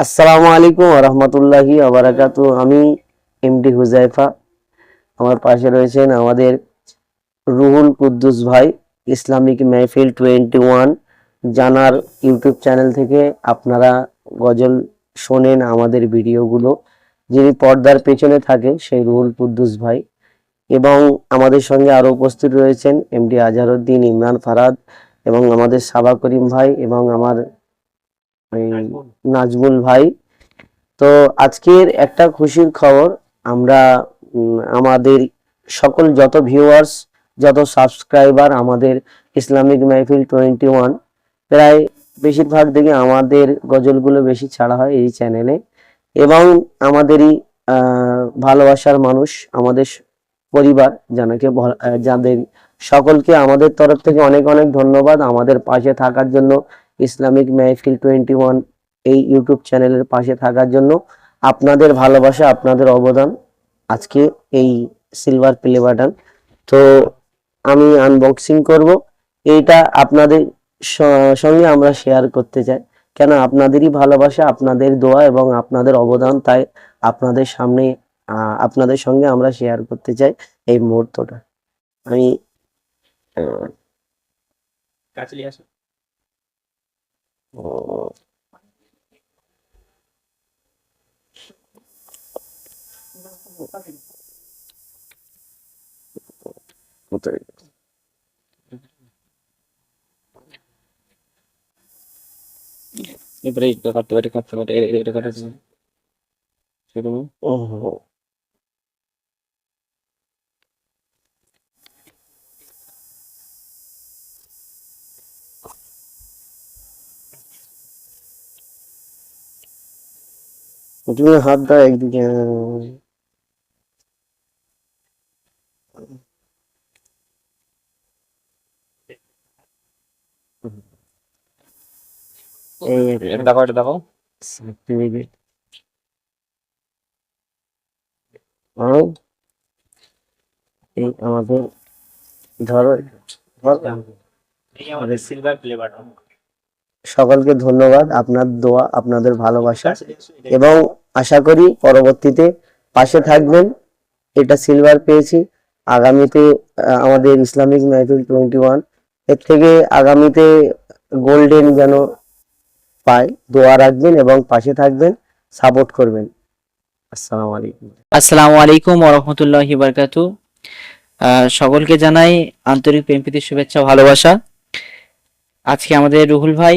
আসসালামু আলাইকুম রহমতুল্লাহি আবরাকাতু আমি এমডি হুজাইফা। আমার পাশে রয়েছেন আমাদের রুহুল কুদ্দুস ভাই, ইসলামিক মেহফিল টোয়েন্টি ওয়ান। জানার ইউটিউব চ্যানেল থেকে আপনারা গজল শোনেন আমাদের ভিডিওগুলো। যিনি পর্দার পেছনে থাকে সেই রুহুল কুদ্দুস ভাই। এবং আমাদের সঙ্গে আরও উপস্থিত রয়েছেন এমডি আজহারউদ্দিন ইমরান ফারাদ এবং আমাদের সাবা করিম ভাই এবং আমার এই নাজমুল। ভাই। তো আজকের একটা খুশির খবর আমরা আমাদের সকল যত ভিউয়ার্স যত সাবস্ক্রাইবার আমাদের ইসলামিক মাহফিল টোয়েন্টি ওয়ান প্রায় বেশিরভাগ দিকে আমাদের গজলগুলো বেশি ছাড়া হয় এই চ্যানেলে এবং আমাদেরই আহ, ভালোবাসার মানুষ আমাদের পরিবার জানাকে যাদের সকলকে আমাদের তরফ থেকে অনেক অনেক ধন্যবাদ আমাদের পাশে থাকার জন্য। ইসলামিক মেহফিল টোয়েন্টি ওয়ান এই ইউটিউব চ্যানেলের পাশে থাকার জন্য আপনাদের ভালোবাসা, আপনাদের অবদান আজকে এই সিলভার প্লে বাটন তো আমি আনবক্সিং করব। এইটা আপনাদের সঙ্গে আমরা শেয়ার করতে চাই। কেন? আপনাদেরই ভালোবাসা, আপনাদের দোয়া এবং আপনাদের অবদান, তাই আপনাদের সামনে আপনাদের সঙ্গে আমরা শেয়ার করতে চাই এই মুহূর্তটা। আমি কাছে আসো উম, কোথায় এবারে এটা কাটতে পারে কাটতে পারে এ- এ- এটা কাটতে তুমি হাত দাও একদিকে। এই দেখো এটা দেখো। এই আমাদের ধরো সকলকে ধন্যবাদ আপনার দোয়া আপনাদের ভালোবাসা। এবং আশা করি পরবর্তীতে পাশে থাকবেন। এটা সিলভার পেয়েছি। আগামীতে আমাদের ইসলামিক মেহফিল টোয়েন্টি ওয়ান। এর থেকে আগামীতে গোল্ডেন যেন পায়, দোয়া রাখবেন এবং পাশে থাকবেন, সাপোর্ট করবেন। আসসালামু আলাইকুম। আসসালামু আলাইকুম ওরহমতুল্লাহি বারকাতু সকলকে জানাই আন্তরিক প্রেমপ্রীতির শুভেচ্ছা ভালোবাসা। আজকে আমাদের রুহুল ভাই,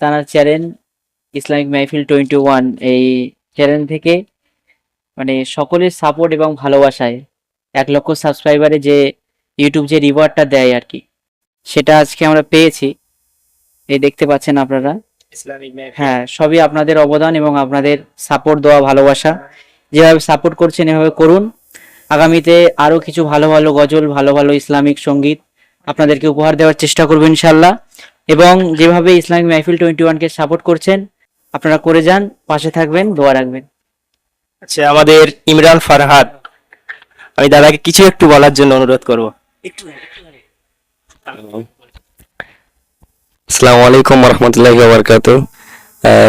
তার channel Islamic Mahfil twenty one এই চ্যানেল থেকে মানে সকলের সাপোর্ট এবং ভালোবাসায় এক লক্ষ সাবস্ক্রাইবারে যে ইউটিউব যে রিওয়ার্ডটা দেয় আর কি সেটা আজকে আমরা পেয়েছি। এই দেখতে পাচ্ছেন আপনারা। ইসলামিক হ্যাঁ সবই আপনাদের অবদান এবং আপনাদের সাপোর্ট দেওয়া ভালোবাসা। যেভাবে সাপোর্ট করছেন এভাবে করুন। আগামীতে আরও কিছু ভালো ভালো গজল ভালো ভালো ইসলামিক সংগীত আপনাদেরকে উপহার দেওয়ার চেষ্টা করব ইনশাল্লাহ এবং যেভাবে ইসলামিক মাহফিল টোয়েন্টি ওয়ানকে সাপোর্ট করছেন আপনারা করে যান পাশে থাকবেন দোয়া রাখবেন। আচ্ছা আমাদের ইমরান ফারহাদ আমি দাদাকে কিছু একটু বলার জন্য অনুরোধ করব। একটু আসসালামু আলাইকুম রহমতুল্লাহি ওবরকাত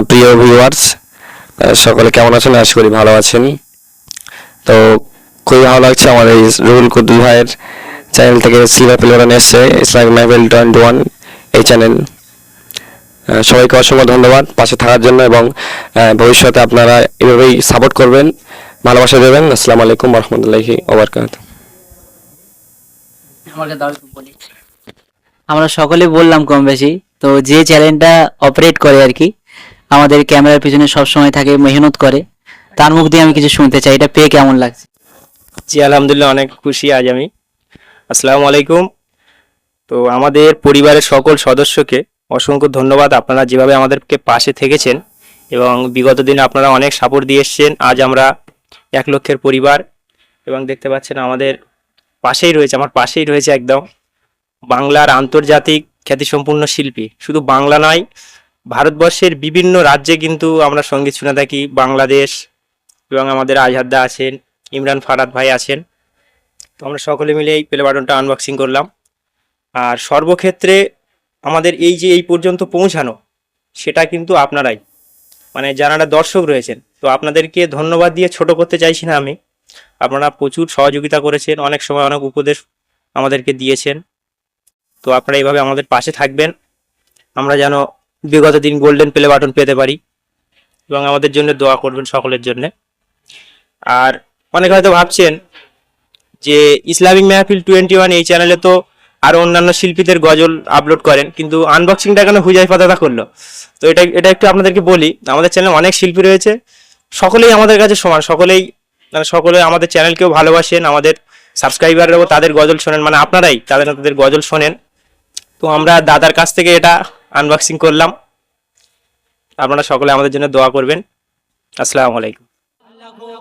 প্রিয় ভিউয়ার্স সকলে কেমন আছেন? আশা করি ভালো আছেন। তো খুবই ভালো লাগছে আমাদের এই রুহুল কুদ্দুল ভাইয়ের চ্যানেল থেকে সিলভার প্লেয়ার এসছে ইসলামিক মাহফিল টোয়েন্টি ওয়ান এই চ্যানেল সবাইকে অসংখ্য ধন্যবাদ পাশে থাকার জন্য এবং ভবিষ্যতে আপনারা এভাবেই সাপোর্ট করবেন ভালোবাসা দেবেন। আসসালামু আলাইকুম রহমতুল্লাহি ওবরকাত আমরা সকলে বললাম কম বেশি তো যে চ্যানেলটা অপারেট করে আর কি আমাদের ক্যামেরার পিছনে সব সময় থাকে মেহনত করে। তার মুখ দিয়ে আমি কিছু শুনতে চাই এটা পেয়ে কেমন লাগছে? জি আলহামদুলিল্লাহ অনেক খুশি আজ আমি। আসসালামু আলাইকুম। তো আমাদের পরিবারের সকল সদস্যকে অসংখ্য ধন্যবাদ আপনারা যেভাবে আমাদেরকে পাশে থেকেছেন এবং বিগত দিনে আপনারা অনেক সাপোর্ট দিয়ে এসছেন। আজ আমরা এক লক্ষের পরিবার এবং দেখতে পাচ্ছেন আমাদের পাশেই রয়েছে, আমার পাশেই রয়েছে একদম বাংলার আন্তর্জাতিক খ্যাতিসম্পন্ন শিল্পী। শুধু বাংলা নয়, ভারতবর্ষের বিভিন্ন রাজ্যে কিন্তু আমরা সংগীত শুনে থাকি। বাংলাদেশ এবং আমাদের আজহাদ্দা আছেন, ইমরান ফারাদ ভাই আছেন। তো আমরা সকলে মিলে এই প্লে বাটনটা আনবক্সিং করলাম। আর সর্বক্ষেত্রে আমাদের এই যে এই পর্যন্ত পৌঁছানো, সেটা কিন্তু আপনারাই। মানে যারা দর্শক রয়েছেন, তো আপনাদেরকে ধন্যবাদ দিয়ে ছোট করতে চাইছি না আমি। আপনারা প্রচুর সহযোগিতা করেছেন, অনেক সময় অনেক উপদেশ আমাদেরকে দিয়েছেন। তো আপনারা এইভাবে আমাদের পাশে থাকবেন। আমরা যেন বিগত দিন গোল্ডেন প্লে বাটন পেতে পারি এবং আমাদের জন্য দোয়া করবেন সকলের জন্য। আর অনেকে হয়তো ভাবছেন যে ইসলামিক মেহফিল টোয়েন্টি ওয়ান এই চ্যানেলে তো আরও অন্যান্য শিল্পীদের গজল আপলোড করেন, কিন্তু আনবক্সিংটা কেন হুজাইফা দাদা করল? তো এটা এটা একটু আপনাদেরকে বলি, আমাদের চ্যানেলে অনেক শিল্পী রয়েছে, সকলেই আমাদের কাছে সমান, সকলেই মানে সকলে আমাদের চ্যানেলকেও ভালোবাসেন, আমাদের সাবস্ক্রাইবাররাও তাদের গজল শোনেন মানে আপনারাই তাদের তাদের গজল শোনেন। তো আমরা দাদার কাছ থেকে এটা আনবক্সিং করলাম। আপনারা সকলে আমাদের জন্য দোয়া করবেন। আসসালামু আলাইকুম।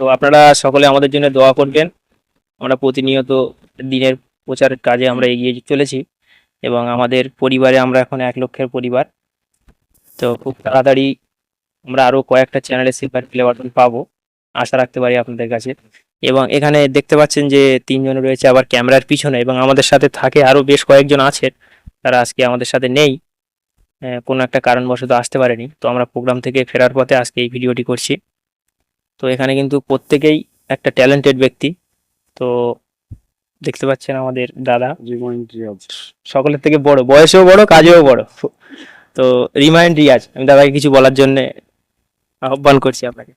তো আপনারা সকলে আমাদের জন্য দোয়া করবেন। আমরা প্রতিনিয়ত দিনের প্রচারের কাজে আমরা এগিয়ে চলেছি এবং আমাদের পরিবারে আমরা এখন এক লক্ষের পরিবার। তো খুব তাড়াতাড়ি আমরা আরও কয়েকটা চ্যানেলে সিলভার প্লে বাটন পাবো, আশা রাখতে পারি আপনাদের কাছে। এবং এখানে দেখতে পাচ্ছেন যে তিনজন রয়েছে আবার ক্যামেরার পিছনে এবং আমাদের সাথে থাকে আরও বেশ কয়েকজন আছেন, তারা আজকে আমাদের সাথে নেই কোনো একটা কারণবশত আসতে পারেনি। তো আমরা প্রোগ্রাম থেকে ফেরার পথে আজকে এই ভিডিওটি করছি। তো এখানে কিন্তু প্রত্যেকেই একটা ট্যালেন্টেড ব্যক্তি। তো দেখতে পাচ্ছেন আমাদের দাদা। সকলের থেকে বড় বয়সেও বড় কাজেও বড়। তো রিমাইন্ড রিয়াজ আমি দাদাকে কিছু বলার জন্য আহ্বান করছি আপনাকে।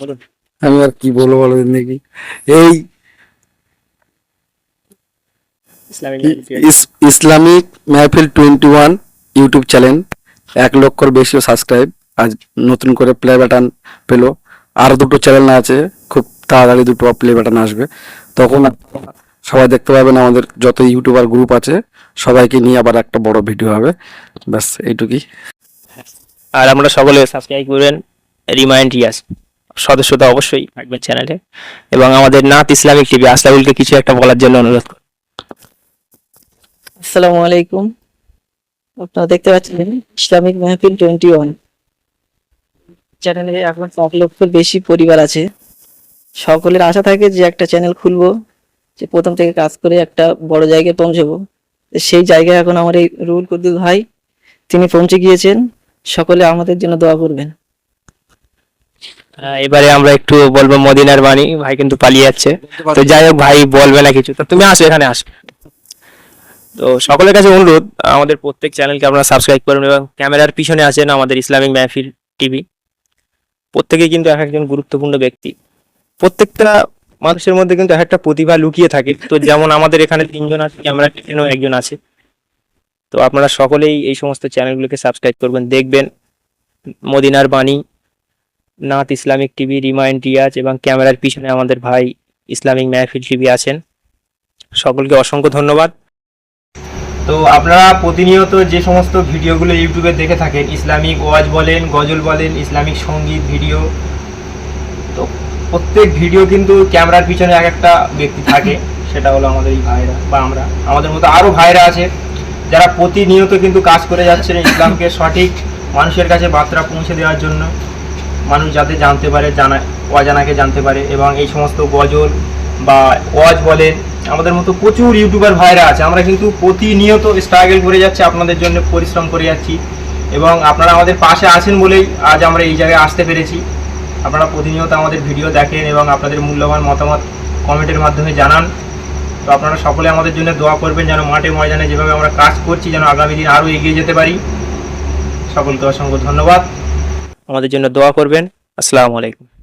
বলুন। আমি আর কি বলব বলো নাকি? এই ইসলামিক ইস- Islamic Mehfil twenty one YouTube channel এক লক্ষর বেশিও সাবস্ক্রাইব আজ নতুন করে প্লে বাটন পেল। আর দুটো চ্যানেল আছে খুব তাড়াতাড়ি দুটো প্লে বাটন আসবে। তখন সবাই দেখতে পাবেন আমাদের যত ইউটিউবার গ্রুপ আছে সবাইকে নিয়ে আবার একটা বড় ভিডিও হবে। ব্যাস এইটুকুই। আর আমরা সকলে সাবস্ক্রাইব করবেন রিমাইন্ড রিয়াজ সদস্যতা অবশ্যই থাকবেন চ্যানেলে এবং আমাদের নাথ ইসলামিক টিভি আসাবুলকে কিছু একটা বলার জন্য অনুরোধ করব। আসসালামু আলাইকুম। আপনারা দেখতে পাচ্ছেন ইসলামিক মেহফিল টোয়েন্টি ওয়ান চ্যানেলে এখন এক লক্ষের বেশি পরিবার আছে। সকলের আশা থাকে যে একটা চ্যানেল খুলবো, যে প্রথম থেকে কাজ করে একটা বড় জায়গায় পৌঁছবো। সেই জায়গায় এখন আমার এই রুল কুদ্দুল ভাই, তিনি পৌঁছে গিয়েছেন। সকলে আমাদের জন্য দোয়া করবেন। এবারে আমরা একটু বলব মদিনার বাণী, ভাই কিন্তু পালিয়ে যাচ্ছে। তো যাই হোক ভাই, বলবে না কিছু। তো তুমি আসো এখানে, আসো। তো সকলের কাছে অনুরোধ, আমাদের প্রত্যেক চ্যানেলকে আপনারা সাবস্ক্রাইব করবেন এবং ক্যামেরার পিছনে আছেন আমাদের ইসলামিক মেহফিল টিভি। প্রত্যেকেই কিন্তু এক একজন গুরুত্বপূর্ণ ব্যক্তি। প্রত্যেকটা মানুষের মধ্যে কিন্তু এক একটা প্রতিভা লুকিয়ে থাকে। তো যেমন আমাদের এখানে তিনজন আছে ক্যামেরার পিছনেও একজন আছে। তো আপনারা সকলেই এই সমস্ত চ্যানেলগুলোকে সাবস্ক্রাইব করবেন, দেখবেন। মদিনার বাণী, Nath Islamic TV, remind Riaz এবং ক্যামেরার পিছনে আমাদের ভাই ইসলামিক মেহফিল টিভি আছেন। সকলকে অসংখ্য ধন্যবাদ। তো আপনারা প্রতিনিয়ত যে সমস্ত ভিডিওগুলো ইউটিউবে দেখে থাকেন ইসলামিক ওয়াজ বলেন গজল বলেন ইসলামিক সংগীত ভিডিও তো প্রত্যেক ভিডিও কিন্তু ক্যামেরার পিছনে এক একটা ব্যক্তি থাকে সেটা হলো আমাদের এই ভাইরা বা আমরা। আমাদের মতো আরও ভাইরা আছে যারা প্রতিনিয়ত কিন্তু কাজ করে যাচ্ছেন ইসলামকে সঠিক মানুষের কাছে বার্তা পৌঁছে দেওয়ার জন্য। মানুষ যাতে জানতে পারে জানা অজানাকে জানতে পারে এবং এই সমস্ত গজল বা ওয়াজ বলেন আমাদের মতো প্রচুর ইউটিউবার ভাইরা আছে। আমরা কিন্তু প্রতিনিয়ত স্ট্রাগল করে যাচ্ছি, আপনাদের জন্য পরিশ্রম করে যাচ্ছি এবং আপনারা আমাদের পাশে আছেন বলেই আজ আমরা এই জায়গায় আসতে পেরেছি। আপনারা প্রতিনিয়ত আমাদের ভিডিও দেখেন এবং আপনাদের মূল্যবান মতামত কমেন্টের মাধ্যমে জানান। তো আপনারা সকলে আমাদের জন্য দোয়া করবেন যেন মাঠে ময়দানে যেভাবে আমরা কাজ করছি যেন আগামী দিন আরও এগিয়ে যেতে পারি। সকলকে অসংখ্য ধন্যবাদ। আমাদের জন্য দোয়া করবেন। আসসালামু আলাইকুম।